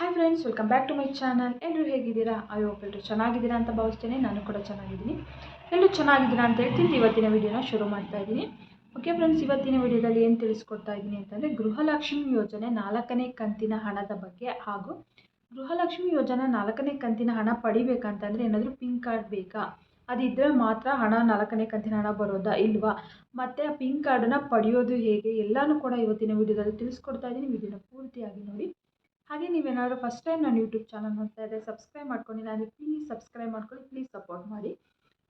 Hi friends welcome back to my channel ಎಲ್ಲರೂ ಹೇಗಿದ್ದೀರಾ? I hope ಎಲ್ಲರೂ ಚೆನ್ನಾಗಿದ್ದೀರಾ ಅಂತ ಭಾವಿಸ್ತೇನೆ. ನಾನು ಕೂಡ ಚೆನ್ನಾಗಿದ್ದೀನಿ. ಎಲ್ಲರೂ ಚೆನ್ನಾಗಿದ್ದೀರಾ ಅಂತ ಹೇಳ್ತೀನಿ. ಇವತ್ತಿನ ವಿಡಿಯೋನ ಶುರು ಮಾಡ್ತಾ ಇದ್ದೀನಿ. ಓಕೆ ಫ್ರೆಂಡ್ಸ್ ಇವತ್ತಿನ ವಿಡಿಯೋದಲ್ಲಿ ಏನು ತಿಳಿಸ್ಕೊಡ್ತಾ ಇದ್ದೀನಿ ಅಂತಂದರೆ ಗೃಹಲಕ್ಷ್ಮಿ ಯೋಜನೆ ನಾಲ್ಕನೇ ಕಂತಿನ ಹಣದ ಬಗ್ಗೆ ಹಾಗೂ ಗೃಹಲಕ್ಷ್ಮಿ ಯೋಜನೆ ನಾಲ್ಕನೇ ಕಂತಿನ ಹಣ ಪಡಿಬೇಕಂತಂದರೆ ಏನಾದರೂ ಪಿನ್ ಕಾರ್ಡ್ ಬೇಕಾ? ಅದಿದ್ದರೆ ಮಾತ್ರ ಹಣ ನಾಲ್ಕನೇ ಕಂತಿನ ಹಣ ಬರೋದಾ ಇಲ್ವಾ? ಮತ್ತು ಆ ಪಿನ್ ಕಾರ್ಡನ್ನು ಪಡೆಯೋದು ಹೇಗೆ? ಎಲ್ಲನೂ ಕೂಡ ಇವತ್ತಿನ ವಿಡಿಯೋದಲ್ಲಿ ತಿಳಿಸ್ಕೊಡ್ತಾ ಇದ್ದೀನಿ. ವಿಡಿಯೋನ ಪೂರ್ತಿಯಾಗಿ ನೋಡಿ. ಹಾಗೆ ನೀವೇನಾದರೂ ಫಸ್ಟ್ ಟೈಮ್ ನಾನು ಯೂಟ್ಯೂಬ್ ಚಾನಲ್ ನೋಡ್ತಾ ಇದ್ದರೆ ಸಬ್ಸ್ಕ್ರೈಬ್ ಮಾಡ್ಕೊಂಡಿಲ್ಲ ಅಂದರೆ ಪ್ಲೀಸ್ ಸಬ್ಸ್ಕ್ರೈಬ್ ಮಾಡ್ಕೊಳ್ಳಿ ಪ್ಲೀಸ್ ಸಪೋರ್ಟ್ ಮಾಡಿ.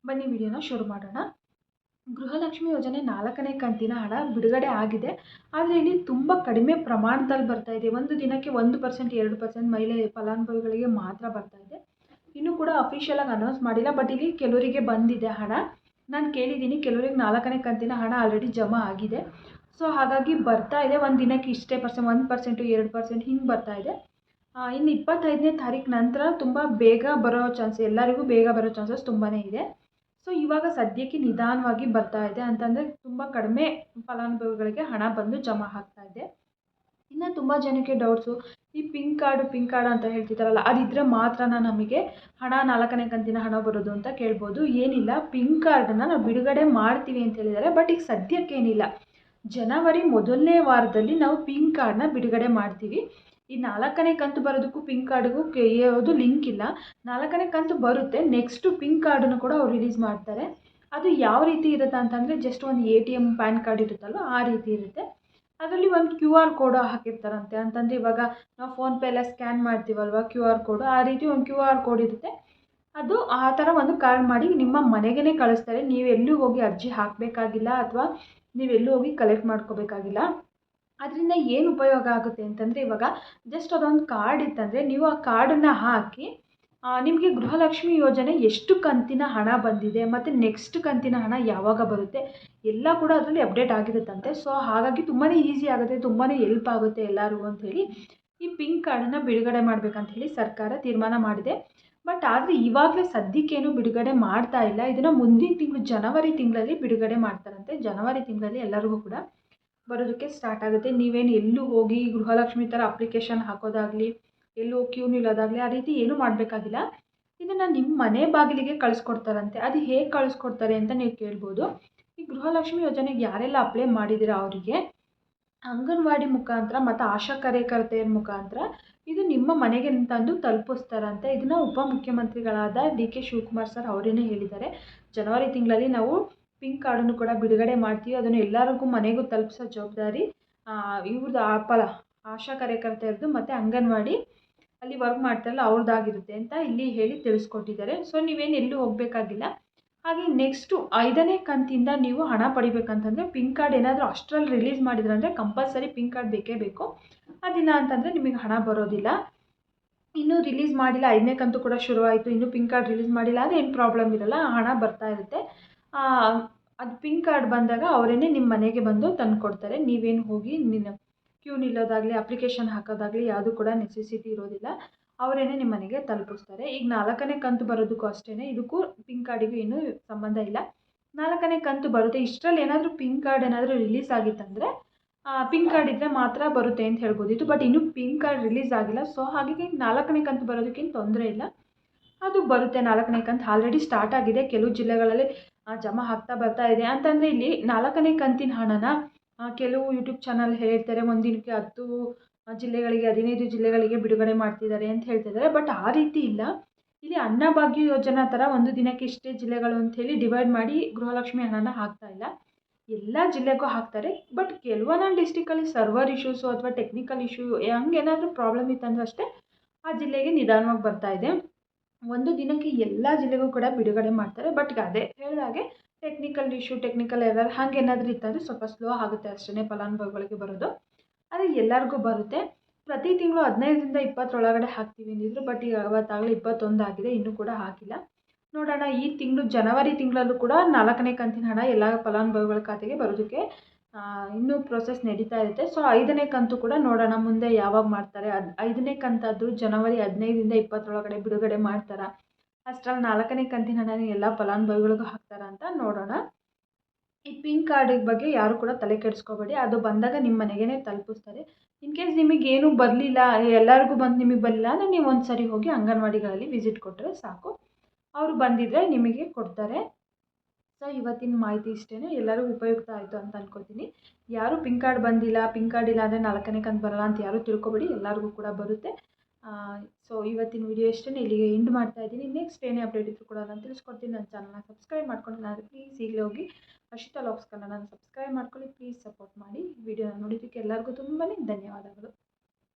ಬನ್ನಿ ವಿಡಿಯೋನ ಶುರು ಮಾಡೋಣ. ಗೃಹಲಕ್ಷ್ಮಿ ಯೋಜನೆ ನಾಲ್ಕನೇ ಕಂತಿನ ಹಣ ಬಿಡುಗಡೆ ಆಗಿದೆ. ಆದರೆ ಇಲ್ಲಿ ತುಂಬ ಕಡಿಮೆ ಪ್ರಮಾಣದಲ್ಲಿ ಬರ್ತಾ ಇದೆ. ಒಂದು ದಿನಕ್ಕೆ ಒಂದು ಪರ್ಸೆಂಟ್ ಎರಡು ಪರ್ಸೆಂಟ್ ಮಹಿಳೆ ಫಲಾನುಭವಿಗಳಿಗೆ ಮಾತ್ರ ಬರ್ತಾ ಇದೆ. ಇನ್ನೂ ಕೂಡ ಅಫಿಷಿಯಲಾಗಿ ಅನೌನ್ಸ್ ಮಾಡಿಲ್ಲ ಬಟ್ ಇಲ್ಲಿ ಕೆಲವರಿಗೆ ಬಂದಿದೆ ಹಣ. ನಾನು ಕೇಳಿದ್ದೀನಿ, ಕೆಲವರಿಗೆ ನಾಲ್ಕನೇ ಕಂತಿನ ಹಣ ಆಲ್ರೆಡಿ ಜಮಾ ಆಗಿದೆ. ಸೊ ಹಾಗಾಗಿ ಬರ್ತಾ ಇದೆ. ಒಂದು ದಿನಕ್ಕೆ ಇಷ್ಟೇ ಪರ್ಸೆಂಟ್ ಒಂದು ಪರ್ಸೆಂಟು ಎರಡು ಪರ್ಸೆಂಟ್ ಹಿಂಗೆ ಬರ್ತಾ ಇದೆ. ಇನ್ನು ಇಪ್ಪತ್ತೈದನೇ ತಾರೀಕು ನಂತರ ತುಂಬ ಬೇಗ ಬರೋ ಚಾನ್ಸ್ ಎಲ್ಲರಿಗೂ ಬೇಗ ಬರೋ ಚಾನ್ಸಸ್ ತುಂಬಾ ಇದೆ. ಸೊ ಇವಾಗ ಸದ್ಯಕ್ಕೆ ನಿಧಾನವಾಗಿ ಬರ್ತಾ ಇದೆ ಅಂತಂದರೆ ತುಂಬ ಕಡಿಮೆ ಫಲಾನುಭವಿಗಳಿಗೆ ಹಣ ಬಂದು ಜಮಾ ಆಗ್ತಾ ಇದೆ. ಇನ್ನು ತುಂಬ ಜನಕ್ಕೆ ಡೌಟ್ಸು ಈ ಪಿಂಕ್ ಕಾರ್ಡು ಪಿಂಕ್ ಕಾರ್ಡ್ ಅಂತ ಹೇಳ್ತಿದ್ದಾರಲ್ಲ ಅದಿದ್ದರೆ ಮಾತ್ರ ನಮಗೆ ಹಣ, ನಾಲ್ಕನೇ ಕಂತಿನ ಹಣ ಬರೋದು ಅಂತ ಕೇಳ್ಬೋದು. ಏನಿಲ್ಲ ಪಿಂಕ್ ಕಾರ್ಡನ್ನು ನಾವು ಬಿಡುಗಡೆ ಮಾಡ್ತೀವಿ ಅಂತ ಹೇಳಿದ್ದಾರೆ ಬಟ್ ಈಗ ಸದ್ಯಕ್ಕೇನಿಲ್ಲ ಜನವರಿ ಮೊದಲನೇ ವಾರದಲ್ಲಿ ನಾವು ಪಿನ್ ಕಾರ್ಡ್ನ ಬಿಡುಗಡೆ ಮಾಡ್ತೀವಿ. ಈ ನಾಲ್ಕನೇ ಕಂತು ಬರೋದಕ್ಕೂ ಪಿನ್ ಕಾರ್ಡ್ಗೂ ಯಾವುದು ಲಿಂಕ್ ಇಲ್ಲ. ನಾಲ್ಕನೇ ಕಂತು ಬರುತ್ತೆ. ನೆಕ್ಸ್ಟು ಪಿನ್ ಕಾರ್ಡನ್ನು ಕೂಡ ಅವ್ರು ರಿಲೀಸ್ ಮಾಡ್ತಾರೆ. ಅದು ಯಾವ ರೀತಿ ಇರುತ್ತೆ ಅಂತಂದರೆ ಜಸ್ಟ್ ಒಂದು A T M PAN card ಇರುತ್ತಲ್ವ ಆ ರೀತಿ ಇರುತ್ತೆ. ಅದರಲ್ಲಿ ಒಂದು ಕ್ಯೂ ಆರ್ ಕೋಡ್ ಹಾಕಿರ್ತಾರಂತೆ. ಅಂತಂದರೆ ಇವಾಗ ನಾವು ಫೋನ್ಪೇ ಎಲ್ಲ ಸ್ಕ್ಯಾನ್ ಮಾಡ್ತೀವಲ್ವ ಕ್ಯೂ ಆರ್ ಕೋಡು ಆ ರೀತಿ ಒಂದು ಕ್ಯೂ ಆರ್ ಕೋಡ್ ಇರುತ್ತೆ. ಅದು ಆ ಥರ ಒಂದು ಕಾರ್ಡ್ ಮಾಡಿ ನಿಮ್ಮ ಮನೆಗೇ ಕಳಿಸ್ತಾರೆ. ನೀವು ಎಲ್ಲೂ ಹೋಗಿ ಅರ್ಜಿ ಹಾಕಬೇಕಾಗಿಲ್ಲ ಅಥವಾ ನೀವೆಲ್ಲೂ ಹೋಗಿ ಕಲೆಕ್ಟ್ ಮಾಡ್ಕೋಬೇಕಾಗಿಲ್ಲ. ಅದರಿಂದ ಏನು ಉಪಯೋಗ ಆಗುತ್ತೆ ಅಂತಂದರೆ ಇವಾಗ ಜಸ್ಟ್ ಅದೊಂದು ಕಾರ್ಡ್ ಇತ್ತಂದರೆ ನೀವು ಆ ಕಾರ್ಡನ್ನು ಹಾಕಿ ನಿಮಗೆ ಗೃಹಲಕ್ಷ್ಮಿ ಯೋಜನೆ ಎಷ್ಟು ಕಂತಿನ ಹಣ ಬಂದಿದೆ ಮತ್ತು ನೆಕ್ಸ್ಟ್ ಕಂತಿನ ಹಣ ಯಾವಾಗ ಬರುತ್ತೆ ಎಲ್ಲ ಕೂಡ ಅದರಲ್ಲಿ ಅಪ್ಡೇಟ್ ಆಗಿರುತ್ತಂತೆ. ಸೊ ಹಾಗಾಗಿ ತುಂಬಾ ಈಸಿ ಆಗುತ್ತೆ ತುಂಬಾ ಎಲ್ಪ್ ಆಗುತ್ತೆ ಎಲ್ಲರಿಗೂ ಅಂಥೇಳಿ ಈ ಪಿಂಕ್ ಕಾರ್ಡನ್ನು ಬಿಡುಗಡೆ ಮಾಡಬೇಕಂತ ಹೇಳಿ ಸರ್ಕಾರ ತೀರ್ಮಾನ ಮಾಡಿದೆ. ಬಟ್ ಆದರೆ ಇವಾಗಲೇ ಸದ್ಯಕ್ಕೇನು ಬಿಡುಗಡೆ ಮಾಡ್ತಾ ಇಲ್ಲ. ಇದನ್ನು ಮುಂದಿನ ತಿಂಗಳು ಜನವರಿ ತಿಂಗಳಲ್ಲಿ ಬಿಡುಗಡೆ ಮಾಡ್ತಾರಂತೆ. ಜನವರಿ ತಿಂಗಳಲ್ಲಿ ಎಲ್ಲರಿಗೂ ಕೂಡ ಬರೋದಕ್ಕೆ ಸ್ಟಾರ್ಟ್ ಆಗುತ್ತೆ. ನೀವೇನು ಎಲ್ಲೂ ಹೋಗಿ ಗೃಹಲಕ್ಷ್ಮಿ ಥರ ಅಪ್ಲಿಕೇಶನ್ ಹಾಕೋದಾಗಲಿ, ಎಲ್ಲೂ ಕ್ಯೂ ನಿಲ್ಲೋದಾಗಲಿ ಆ ರೀತಿ ಏನೂ ಮಾಡಬೇಕಾಗಿಲ್ಲ. ಇದನ್ನು ನಿಮ್ಮ ಮನೆ ಬಾಗಿಲಿಗೆ ಕಳಿಸ್ಕೊಡ್ತಾರಂತೆ. ಅದು ಹೇಗೆ ಕಳಿಸ್ಕೊಡ್ತಾರೆ ಅಂತ ನೀವು ಕೇಳ್ಬೋದು. ಈ ಗೃಹಲಕ್ಷ್ಮಿ ಯೋಜನೆಗೆ ಯಾರೆಲ್ಲ ಅಪ್ಲೈ ಮಾಡಿದ್ದೀರಾ ಅವರಿಗೆ? ಅಂಗನವಾಡಿ ಮುಖಾಂತರ ಮತ್ತು ಆಶಾ ಕಾರ್ಯಕರ್ತೆಯರ ಮುಖಾಂತರ ಇದು ನಿಮ್ಮ ಮನೆಗೆ ತಂದು ತಲುಪಿಸ್ತಾರಂತೆ. ಇದನ್ನು ಉಪಮುಖ್ಯಮಂತ್ರಿಗಳಾದ ಡಿ ಕೆ ಶಿವಕುಮಾರ್ ಸರ್ ಅವರೇನೇ ಹೇಳಿದ್ದಾರೆ. ಜನವರಿ ತಿಂಗಳಲ್ಲಿ ನಾವು ಪಿಂಕ್ ಕಾರ್ಡನ್ನು ಕೂಡ ಬಿಡುಗಡೆ ಮಾಡ್ತೀವಿ. ಅದನ್ನು ಎಲ್ಲರಿಗೂ ಮನೆಗೂ ತಲುಪಿಸೋ ಜವಾಬ್ದಾರಿ ಇವ್ರದ್ದು ಆ ಫಲ ಆಶಾ ಕಾರ್ಯಕರ್ತೆಯರದ್ದು ಮತ್ತು ಅಂಗನವಾಡಿ ಅಲ್ಲಿ ವರ್ಕ್ ಮಾಡ್ತಾರಲ್ಲ ಅವ್ರದ್ದಾಗಿರುತ್ತೆ ಅಂತ ಇಲ್ಲಿ ಹೇಳಿ ತಿಳಿಸ್ಕೊಟ್ಟಿದ್ದಾರೆ. ಸೊ ನೀವೇನು ಎಲ್ಲೂ ಹೋಗಬೇಕಾಗಿಲ್ಲ. ಹಾಗೆ ನೆಕ್ಸ್ಟು ಐದನೇ ಕಂತಿಂದ ನೀವು ಹಣ ಪಡಿಬೇಕಂತಂದರೆ ಪಿನ್ ಕಾರ್ಡ್ ಏನಾದರೂ ಅಷ್ಟರಲ್ಲಿ ರಿಲೀಸ್ ಮಾಡಿದ್ರೆ ಅಂದರೆ ಕಂಪಲ್ಸರಿ ಪಿನ್ ಕಾರ್ಡ್ ಬೇಕೇ. ಬೇಕು ಅದಿಲ್ಲ ಅಂತಂದರೆ ನಿಮಗೆ ಹಣ ಬರೋದಿಲ್ಲ. ಇನ್ನೂ ರಿಲೀಸ್ ಮಾಡಿಲ್ಲ, ಐದನೇ ಕಂತು ಕೂಡ ಶುರುವಾಯಿತು, ಇನ್ನೂ ಪಿನ್ ಕಾರ್ಡ್ ರಿಲೀಸ್ ಮಾಡಿಲ್ಲ ಅಂದರೆ ಏನು ಪ್ರಾಬ್ಲಮ್ ಇರಲ್ಲ ಹಣ ಬರ್ತಾ ಇರುತ್ತೆ. ಅದು ಪಿನ್ ಕಾರ್ಡ್ ಬಂದಾಗ ಅವರೇನೆ ನಿಮ್ಮ ಮನೆಗೆ ಬಂದು ತಂದು ಕೊಡ್ತಾರೆ. ನೀವೇನು ಹೋಗಿ ನಿನ್ನ ಕ್ಯೂ ನಿಲ್ಲೋದಾಗಲಿ ಅಪ್ಲಿಕೇಶನ್ ಹಾಕೋದಾಗಲಿ ಯಾವುದು ಕೂಡ ನೆಸೆಸಿಟಿ ಇರೋದಿಲ್ಲ. ಅವರೇ ನಿಮ್ಮ ಮನೆಗೆ ತಲುಪಿಸ್ತಾರೆ. ಈಗ ನಾಲ್ಕನೇ ಕಂತು ಬರೋದಕ್ಕೂ ಅಷ್ಟೇ ಇದಕ್ಕೂ ಪಿನ್ ಕಾರ್ಡಿಗೂ ಏನೂ ಸಂಬಂಧ ಇಲ್ಲ. ನಾಲ್ಕನೇ ಕಂತು ಬರುತ್ತೆ. ಇಷ್ಟರಲ್ಲಿ ಏನಾದರೂ ಪಿನ್ ಕಾರ್ಡ್ ಏನಾದರೂ ರಿಲೀಸ್ ಆಗಿತ್ತಂದರೆ ಪಿನ್ ಕಾರ್ಡ್ ಇದ್ದರೆ ಮಾತ್ರ ಬರುತ್ತೆ ಅಂತ ಹೇಳ್ಬೋದಿತ್ತು ಬಟ್ ಇನ್ನೂ ಪಿನ್ ಕಾರ್ಡ್ ರಿಲೀಸ್ ಆಗಿಲ್ಲ. ಸೊ ಹಾಗಾಗಿ ನಾಲ್ಕನೇ ಕಂತು ಬರೋದಕ್ಕೇನು ತೊಂದರೆ ಇಲ್ಲ. ಅದು ಬರುತ್ತೆ. ನಾಲ್ಕನೇ ಕಂತು ಆಲ್ರೆಡಿ ಸ್ಟಾರ್ಟ್ ಆಗಿದೆ. ಕೆಲವು ಜಿಲ್ಲೆಗಳಲ್ಲಿ ಜಮಾ ಆಗ್ತಾ ಬರ್ತಾ ಇದೆ. ಅಂತಂದರೆ ಇಲ್ಲಿ ನಾಲ್ಕನೇ ಕಂತಿನ ಹಣನ ಕೆಲವು ಯೂಟ್ಯೂಬ್ ಚಾನಲ್ ಹೇಳ್ತಾರೆ, ಒಂದಿನಕ್ಕೆ ಹತ್ತು ಜಿಲ್ಲೆಗಳಿಗೆ, ಹದಿನೈದು ಜಿಲ್ಲೆಗಳಿಗೆ ಬಿಡುಗಡೆ ಮಾಡ್ತಿದ್ದಾರೆ ಅಂತ ಹೇಳ್ತಿದ್ದಾರೆ. ಬಟ್ ಆ ರೀತಿ ಇಲ್ಲ. ಇಲ್ಲಿ ಅನ್ನಭಾಗ್ಯ ಯೋಜನಾ ಥರ ಒಂದು ದಿನಕ್ಕೆ ಇಷ್ಟೇ ಜಿಲ್ಲೆಗಳು ಹೇಳಿ ಡಿವೈಡ್ ಮಾಡಿ ಗೃಹಲಕ್ಷ್ಮಿ ಹಣನ ಹಾಕ್ತಾ ಇಲ್ಲ. ಎಲ್ಲ ಜಿಲ್ಲೆಗೂ ಹಾಕ್ತಾರೆ. ಬಟ್ ಕೆಲವೊಂದೊಂದು ಡಿಸ್ಟಿಕಲ್ಲಿ ಸರ್ವರ್ ಇಶ್ಯೂಸು ಅಥವಾ ಟೆಕ್ನಿಕಲ್ ಇಶ್ಯೂ ಹಂಗೇನಾದರೂ ಪ್ರಾಬ್ಲಮ್ ಇತ್ತಂದ್ರೆ ಅಷ್ಟೇ ಆ ಜಿಲ್ಲೆಗೆ ನಿಧಾನವಾಗಿ ಬರ್ತಾ ಇದೆ. ಒಂದು ದಿನಕ್ಕೆ ಎಲ್ಲ ಜಿಲ್ಲೆಗೂ ಕೂಡ ಬಿಡುಗಡೆ ಮಾಡ್ತಾರೆ. ಬಟ್ ಅದೇ ಹೇಳಿದಾಗೆ ಟೆಕ್ನಿಕಲ್ ಇಶ್ಯೂ ಟೆಕ್ನಿಕಲ್ ಎರರ್ ಹಾಗೆ ಏನಾದರೂ ಇತ್ತಂದರೆ ಸ್ವಲ್ಪ ಸ್ಲೋ ಆಗುತ್ತೆ ಅಷ್ಟೇ ಫಲಾನುಭವಿಗಳಿಗೆ ಬರೋದು. ಆದರೆ ಎಲ್ಲರಿಗೂ ಬರುತ್ತೆ. ಪ್ರತಿ ತಿಂಗಳು ಹದಿನೈದರಿಂದ ಇಪ್ಪತ್ತರೊಳಗಡೆ ಹಾಕ್ತೀವಿ ಅಂದಿದ್ರು ಬಟ್ ಈಗ ಅವತ್ತಾಗಲೇ ಇಪ್ಪತ್ತೊಂದು ಆಗಿದೆ, ಇನ್ನೂ ಕೂಡ ಹಾಕಿಲ್ಲ. ನೋಡೋಣ, ಈ ತಿಂಗಳು ಜನವರಿ ತಿಂಗಳಲ್ಲೂ ಕೂಡ ನಾಲ್ಕನೇ ಕಂತಿನ ಹಣ ಎಲ್ಲ ಫಲಾನುಭವಿಗಳ ಖಾತೆಗೆ ಬರೋದಕ್ಕೆ ಇನ್ನೂ ಪ್ರೊಸೆಸ್ ನಡೀತಾ ಇರುತ್ತೆ. ಸೊ ಐದನೇ ಕಂತು ಕೂಡ ನೋಡೋಣ, ಮುಂದೆ ಯಾವಾಗ ಮಾಡ್ತಾರೆ. ಅದು ಐದನೇ ಕಂತಾದರೂ ಜನವರಿ ಹದಿನೈದರಿಂದ ಇಪ್ಪತ್ತರೊಳಗಡೆ ಬಿಡುಗಡೆ ಮಾಡ್ತಾರಾ? ಅಷ್ಟರಲ್ಲಿ ನಾಲ್ಕನೇ ಕಂತಿನ ಹಣನ ಎಲ್ಲ ಫಲಾನುಭವಿಗಳಿಗೂ ಹಾಕ್ತಾರಾ ಅಂತ ನೋಡೋಣ. ಈ ಪಿಂಕ್ ಕಾರ್ಡ್ ಬಗ್ಗೆ ಯಾರು ಕೂಡ ತಲೆ ಕೆಡಿಸ್ಕೋಬೇಡಿ. ಅದು ಬಂದಾಗ ನಿಮ್ಮ ಮನೆಗೇ ತಲುಪಿಸ್ತಾರೆ. ಇನ್ ಕೇಸ್ ನಿಮಗೇನೂ ಬರಲಿಲ್ಲ, ಎಲ್ಲರಿಗೂ ಬಂದು ನಿಮಗೆ ಬರಲಿಲ್ಲ ಅಂದರೆ ನೀವು ಒಂದು ಸರಿ ಹೋಗಿ ಅಂಗನವಾಡಿಗಳಲ್ಲಿ ವಿಸಿಟ್ ಕೊಟ್ಟರೆ ಸಾಕು. ಅವರು ಬಂದಿದ್ದರೆ ನಿಮಗೆ ಕೊಡ್ತಾರೆ. ಸೊ, ಇವತ್ತಿನ ಮಾಹಿತಿ ಇಷ್ಟೇ ಎಲ್ಲರೂ ಉಪಯುಕ್ತ ಆಯಿತು ಅಂತ ಅನ್ಕೋತೀನಿ. ಯಾರು ಪಿಂಕ್ ಕಾರ್ಡ್ ಬಂದಿಲ್ಲ ಪಿಂಕ್ ಕಾರ್ಡ್ ಇಲ್ಲ ಅಂದರೆ ನಾಲ್ಕನೇ ಕಂತು ಬರಲ್ಲ ಅಂತ ಯಾರೂ ತಿಳ್ಕೊಬೇಡಿ. ಎಲ್ಲರಿಗೂ ಕೂಡ ಬರುತ್ತೆ. ಸೊ ಇವತ್ತಿನ ವಿಡಿಯೋ ಇಷ್ಟೇ ಇಲ್ಲಿಗೆ ಎಂಡ್ ಮಾಡ್ತಾ ಇದ್ದೀನಿ. ನೆಕ್ಸ್ಟ್ ಏನೇ ಅಪ್ಡೇಟ್ ಇದ್ರು ಕೂಡ ನಾನು ತಿಳಿಸ್ಕೊಡ್ತೀನಿ. ನನ್ನ ಚಾನಲ್ನ ಸಬ್ಸ್ಕ್ರೈಬ್ ಮಾಡ್ಕೊಂಡು ನಾನು ಪ್ಲೀಸ್ ಈಗಲೇ ಹೋಗಿ ಹರ್ಷಿತಾ ಲಾಕ್ಸ್ ಕನ್ನಡನ ಸಬ್ಸ್ಕ್ರೈಬ್ ಮಾಡ್ಕೊಳ್ಳಿ. ಪ್ಲೀಸ್ ಸಪೋರ್ಟ್ ಮಾಡಿ. ವಿಡಿಯೋನ ನೋಡಿದ್ದಕ್ಕೆ ಎಲ್ಲರಿಗೂ ತುಂಬಾ ಧನ್ಯವಾದಗಳು.